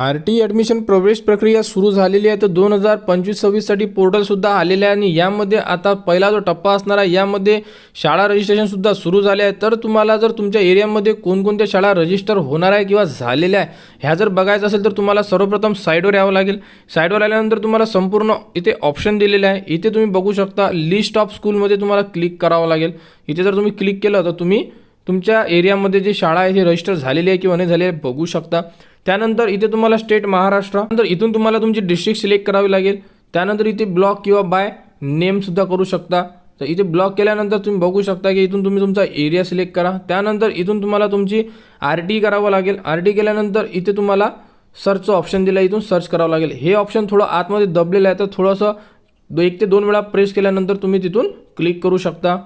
R T admission प्रवेश प्रक्रिया सुरू झालेली आहे. तर दोन हजार पंचवीस सव्वीससाठी पोर्टलसुद्धा आलेले आहे आणि यामध्ये आता पहिला जो टप्पा असणार आहे यामध्ये शाळा रजिस्ट्रेशनसुद्धा सुरू झाले आहे. तर तुम्हाला जर तुमच्या एरियामध्ये कोणकोणत्या शाळा रजिस्टर होणार आहे किंवा झालेल्या आहे ह्या जर बघायचं असेल तर तुम्हाला सर्वप्रथम साईडवर यावं लागेल. साईडवर आल्यानंतर तुम्हाला संपूर्ण इथे ऑप्शन दिलेले आहे. इथे तुम्ही बघू शकता लिस्ट ऑफ स्कूलमध्ये तुम्हाला क्लिक करावं लागेल. इथे जर तुम्ही क्लिक केलं तर तुम्ही तुमच्या एरियामध्ये जी शाळा आहे ती रजिस्टर झालेली आहे किंवा नाही झाली आहे बघू शकता. त्यानंतर इथे तुम्हाला स्टेट महाराष्ट्र नंतर इथून तुम्हाला तुमची डिस्ट्रिक्ट सिलेक्ट करावी लागेल. त्यानंतर इथे ब्लॉक किंवा बाय नेमसुद्धा करू शकता. तर इथे ब्लॉक केल्यानंतर तुम्ही बघू शकता की इथून तुम्ही तुमचा एरिया सिलेक्ट करा. त्यानंतर इथून तुम्हाला तुमची आर टी करावं लागेल. आर टी केल्यानंतर इथे तुम्हाला सर्चचं ऑप्शन दिलं आहे इथून सर्च करावं लागेल. हे ऑप्शन थोडं आतमध्ये दबलेलं आहे तर थोडंसं एक ते दोन वेळा प्रेस केल्यानंतर तुम्ही तिथून क्लिक करू शकता.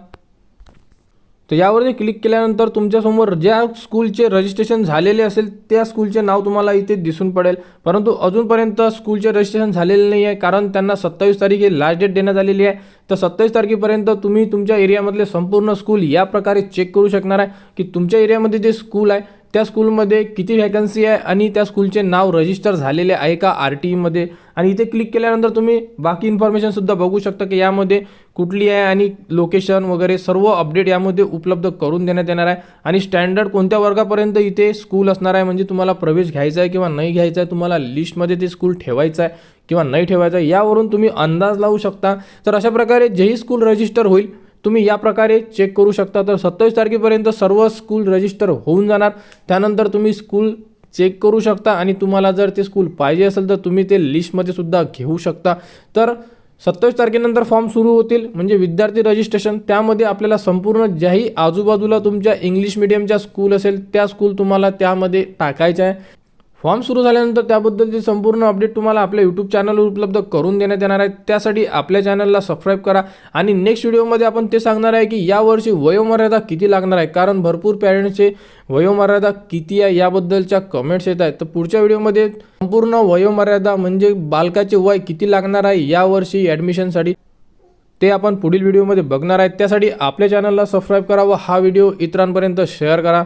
तर यावरती क्लिक केल्यानंतर तुमच्यासमोर ज्या स्कूलचे रजिस्ट्रेशन झालेले असेल त्या स्कूलचे नाव तुम्हाला इथे दिसून पडेल. परंतु अजूनपर्यंत स्कूलचे रजिस्ट्रेशन झालेले नाही आहे कारण त्यांना सत्तावीस तारीख हे लास्ट डेट देण्यात आलेली आहे. तर सत्तावीस तारखेपर्यंत तुम्ही तुमच्या एरियामधले संपूर्ण स्कूल या प्रकारे चेक करू शकणार आहे की तुमच्या एरियामध्ये जे स्कूल आहे त्या स्कूलमध्ये किती व्हॅकन्सी आहे आणि त्या स्कूलचे नाव रजिस्टर झालेले आहे का आर टी ईमध्ये आणि इथे क्लिक केल्यानंतर तुम्ही बाकी इन्फॉर्मेशनसुद्धा बघू शकता की यामध्ये कुठली आहे आणि लोकेशन वगैरे सर्व अपडेट यामध्ये उपलब्ध करून देण्यात येणार आहे. आणि स्टँडर्ड कोणत्या वर्गापर्यंत इथे स्कूल असणार आहे? म्हणजे तुम्हाला प्रवेश घ्यायचा आहे किंवा नाही घ्यायचा आहे? तुम्हाला लिस्टमध्ये ते स्कूल ठेवायचं आहे किंवा नाही ठेवायचं आहे? यावरून तुम्ही अंदाज लावू शकता. तर अशा प्रकारे जेही स्कूल रजिस्टर होईल तुम्ही या प्रकारे चेक करू शकता. तर सत्तावीस तारखेपर्यंत सर्व स्कूल रजिस्टर होऊन जाणार. त्यानंतर तुम्ही स्कूल चेक करू शकता आणि तुम्हाला जर ते स्कूल पाहिजे असेल तर तुम्ही ते लिस्टमध्ये सुद्धा घेऊ शकता. तर सत्तावीस तारखेनंतर फॉर्म सुरू होतील. म्हणजे विद्यार्थी रजिस्ट्रेशन त्यामध्ये आपल्याला संपूर्ण ज्याही आजूबाजूला तुमच्या इंग्लिश मिडियमच्या स्कूल असेल त्या स्कूल तुम्हाला त्यामध्ये टाकायच्या आहे. फॉर्म सुरू झाल्यानंतर त्याबद्दलची संपूर्ण अपडेट तुम्हाला आपल्या यूट्यूब चॅनलवर उपलब्ध करून देण्यात येणार आहे. त्यासाठी आपल्या चॅनलला सबस्क्राईब करा आणि नेक्स्ट व्हिडिओमध्ये आपण ते सांगणार आहे की यावर्षी वयोमर्यादा किती लागणार आहे. कारण भरपूर पॅरेंट्सचे वयोमर्यादा किती आहे याबद्दलच्या कमेंट्स येत आहेत. तर पुढच्या व्हिडिओमध्ये संपूर्ण वयोमर्यादा म्हणजे बालकाचे वय किती लागणार आहे यावर्षी ॲडमिशनसाठी ते आपण पुढील व्हिडिओमध्ये बघणार आहेत त्यासाठी आपल्या चॅनलला सबस्क्राईब करा व हा व्हिडिओ इतरांपर्यंत शेअर करा.